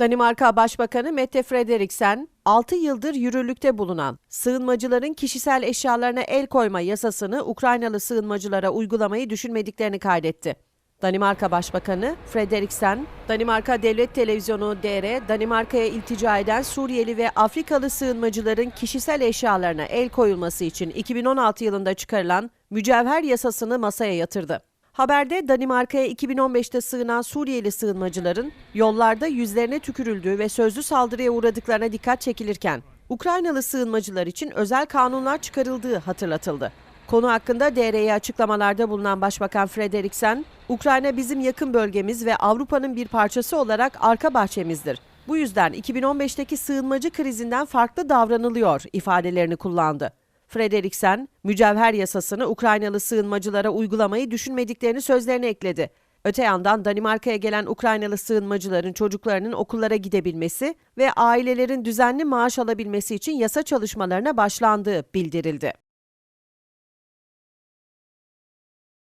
Danimarka Başbakanı Mette Frederiksen, 6 yıldır yürürlükte bulunan sığınmacıların kişisel eşyalarına el koyma yasasını Ukraynalı sığınmacılara uygulamayı düşünmediklerini kaydetti. Danimarka Başbakanı Frederiksen, Danimarka Devlet Televizyonu DR, Danimarka'ya iltica eden Suriyeli ve Afrikalı sığınmacıların kişisel eşyalarına el koyulması için 2016 yılında çıkarılan mücevher yasasını masaya yatırdı. Haberde Danimarka'ya 2015'te sığınan Suriyeli sığınmacıların yollarda yüzlerine tükürüldüğü ve sözlü saldırıya uğradıklarına dikkat çekilirken, Ukraynalı sığınmacılar için özel kanunlar çıkarıldığı hatırlatıldı. Konu hakkında DR'ye açıklamalarda bulunan Başbakan Frederiksen, Ukrayna bizim yakın bölgemiz ve Avrupa'nın bir parçası olarak arka bahçemizdir. Bu yüzden 2015'teki sığınmacı krizinden farklı davranılıyor ifadelerini kullandı. Frederiksen, mücevher yasasını Ukraynalı sığınmacılara uygulamayı düşünmediklerini sözlerine ekledi. Öte yandan Danimarka'ya gelen Ukraynalı sığınmacıların çocuklarının okullara gidebilmesi ve ailelerin düzenli maaş alabilmesi için yasa çalışmalarına başlandığı bildirildi.